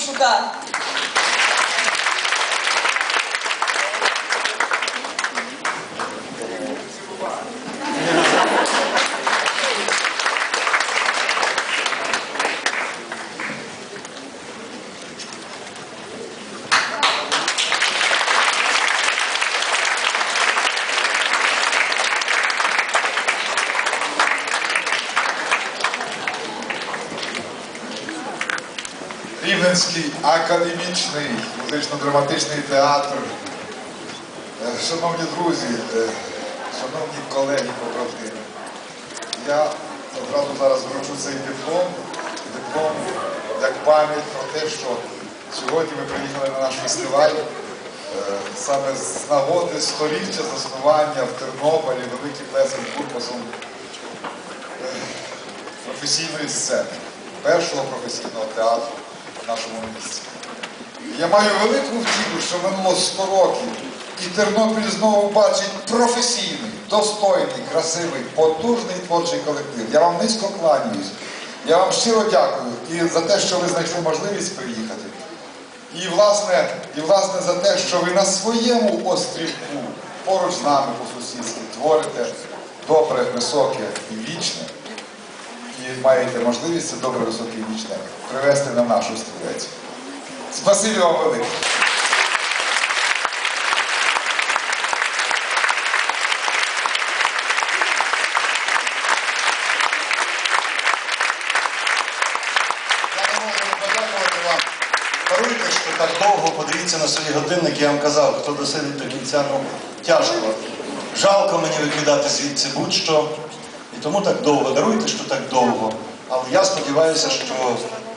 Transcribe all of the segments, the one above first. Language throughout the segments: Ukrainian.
是的 Рівненський академічний музично-драматичний театр. Е, Шановні друзі, е, шановні колеги побратими, я одразу зараз вручу цей диплом, диплом як пам'ять про те, що сьогодні ми приїхали на наш фестиваль е, саме з нагоди століття заснування в Тернополі великим Лесем Курпасом професійної сцени, першого професійного театру нашому місті. Я маю велику втіху, що минуло 100 років, і Тернопіль знову бачить професійний, достойний, красивий, потужний творчий колектив. Я вам низько кланяюсь. Я вам щиро дякую і за те, що ви знайшли можливість приїхати. І власне, і власне за те, що ви на своєму острівку поруч з нами по-сусідськи творите добре, високе і вічне. Маєте можливість це добре, високе і вічне привести на нашу стрілець. Спасибі вам велике. Що так довго подивіться на свої годинники, я вам казав, хто досидить до кінця, ну тяжко. Жалко мені викидати звідси будь-що. Тому так довго. Даруйте, що так довго. Але я сподіваюся, що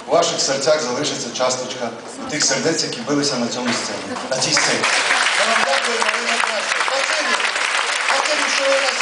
у ваших серцях залишиться часточка тих сердець, які билися на цьому сцені, на цій сцені. Я вам дякую, Марина. Спасибі. Що ви